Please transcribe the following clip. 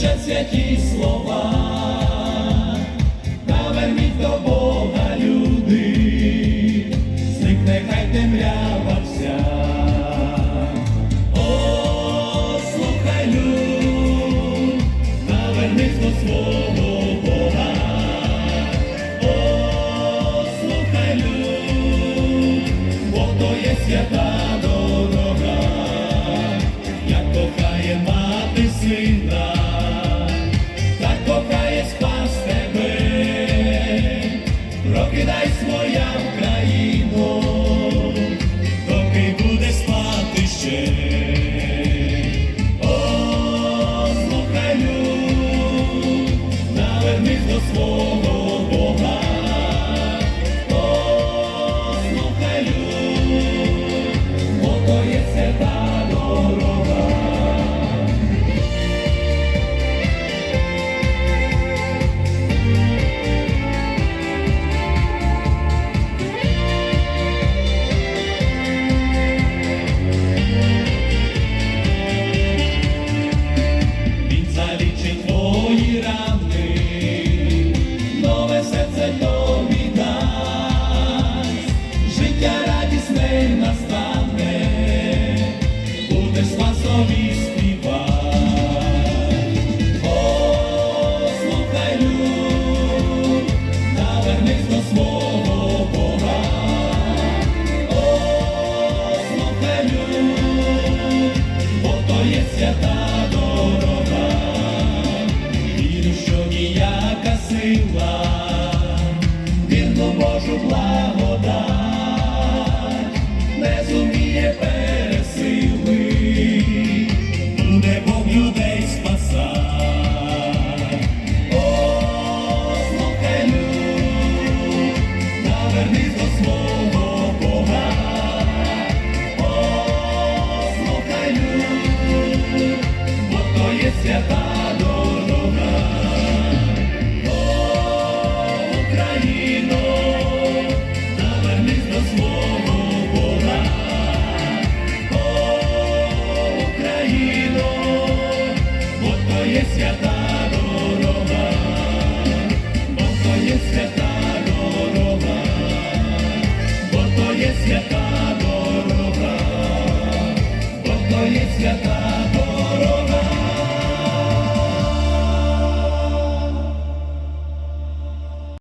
звучать святі слова, наверніть до Бога люди, зникне хай темрява вся. О, слухай, люд, навернись до свого Бога. О, слухай, люд, бо то є свята навернись до настане, будеш спасові співати. О, слухай, люд, навернись до свого Бога. О, слухай, люд, бо є свята дорога, то дорога. О, Україно, навернись свого Бога. О, Україно, то є свята дорога, бо то є свята дорога, бо то є свята дорога, бо є свята